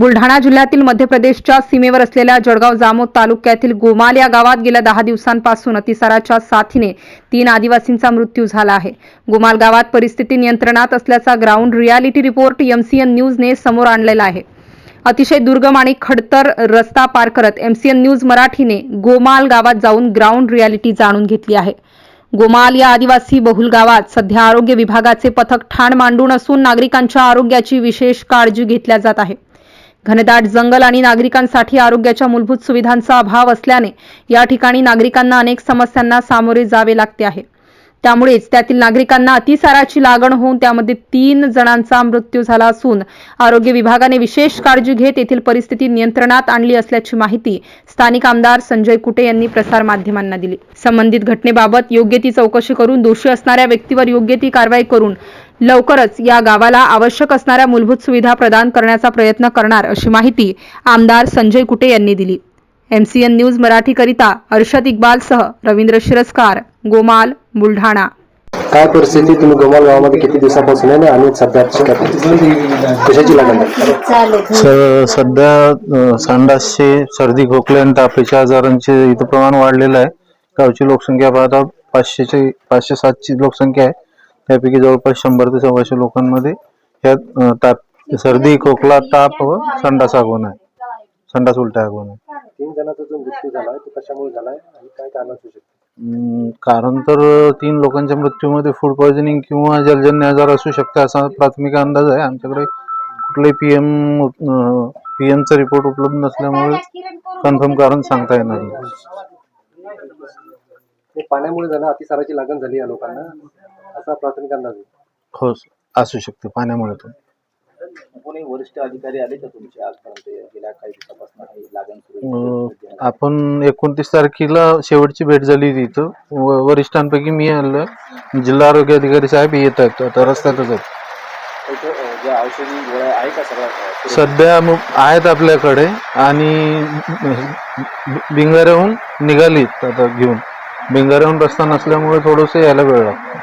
बुलढाणा जिल्ह्यातील मध्य प्रदेशच्या सीमेवर असलेल्या जळगाव जामोद तालुक्यातील गोमाल या गावात गेल्या दहा दिवसांपासून अतिसाराच्या साथीने तीन आदिवासींचा मृत्यू झाला आहे. गोमाल गावात परिस्थिती नियंत्रणात असल्याचा ग्राउंड रियालिटी रिपोर्ट एमसीएन न्यूजने समोर आणलेला आहे. अतिशय दुर्गम आणि खडतर रस्ता पार करत एमसीएन न्यूज मराठीने गोमाल गावात जाऊन ग्राउंड रियालिटी जाणून घेतली आहे. गोमाल या आदिवासी बहुल गावात सध्या आरोग्य विभागाचे पथक ठाण मांडून असून नागरिकांच्या आरोग्याची विशेष काळजी घेतल्या जात आहे. घनदाट जंगल आणि नागरिकांसाठी आरोग्याच्या मूलभूत सुविधांचा अभाव असल्याने या ठिकाणी नागरिकांना अनेक समस्यांना सामोरे जावे लागते आहे. त्यामुळेच त्यातील नागरिकांना अतिसाराची लागण होऊन त्यामध्ये तीन जणांचा मृत्यू झाला असून आरोग्य विभागाने विशेष काळजी घेत येथील परिस्थिती नियंत्रणात आणली असल्याची माहिती स्थानिक आमदार संजय कुटे यांनी प्रसारमाध्यमांना दिली. संबंधित घटनेबाबत योग्य ती चौकशी करून दोषी असणाऱ्या व्यक्तीवर योग्य ती कारवाई करून लवकरच या गावाला आवश्यक असणाऱ्या मूलभूत सुविधा प्रदान करण्याचा प्रयत्न करणार अशी माहिती आमदार संजय कुटे यांनी दिली. एमसीएन न्यूज मराठीकरिता अर्षद इक्बालसह रवींद्र शिरस्कार. गोमाल बुलढाणा. काय परिस्थिती? तुम्ही गोमाल गावामध्ये किती दिवसापासून आहे आणि सध्या कशाची लागण आहे? सध्या संडासचे सर्दी खोकले आणि तापेच्या आजारांचे इथं प्रमाण वाढलेलं आहे. गावची लोकसंख्या पाहता पाचशेचे पाचशे सातची लोकसंख्या आहे. त्यापैकी जवळपास शंभर ते सव्वाशे लोकांमध्ये ह्यात अ, ताप सर्दी खोकला ताप व संडास आगमन आहे. संडास उलट्या आगमन आहे. तीन जणांचा जो मृत्यू झालाय तो कशामुळे झालाय आणि काय कारण असू शकते? कारण तर तीन लोकांच्या मृत्यूमध्ये फूड पॉयझनिंग किंवा जलजन्य आजार असू शकते असा प्राथमिक अंदाज आहे. आमच्याकडे कुठलाही पीएम पीएमचा रिपोर्ट उपलब्ध नसल्यामुळे कन्फर्म कारण सांगता येणार नाही. हे पाण्यामुळे झालं अतिसाराची लागण झाली या लोकांना. असा प्राथमिक अंदाज आहे. हो असू शकते पाण्यामुळे पण कोणी वरिष्ठ अधिकारी आले का तुमचे आजपर्यंत? गेल्या काही दिवसापासून ही लागण? आपण एकोणतीस तारखेला शेवटची भेट झाली होती इथं. व- वरिष्ठांपैकी मी आलं जिल्हा आरोग्य अधिकारी साहेब येत आहेत. आता रस्त्यातच आहेत. त्याचं, अं, ज्या औषधी गोळ्या आहे का सगळ्या? अं, सध्या मग आहेत आपल्याकडे आणि बिंगाऱ्याहून निघालीत आता घेऊन. बिंगाऱ्याहून रस्ता नसल्यामुळे थोडंसं यायला वेळ लागतो.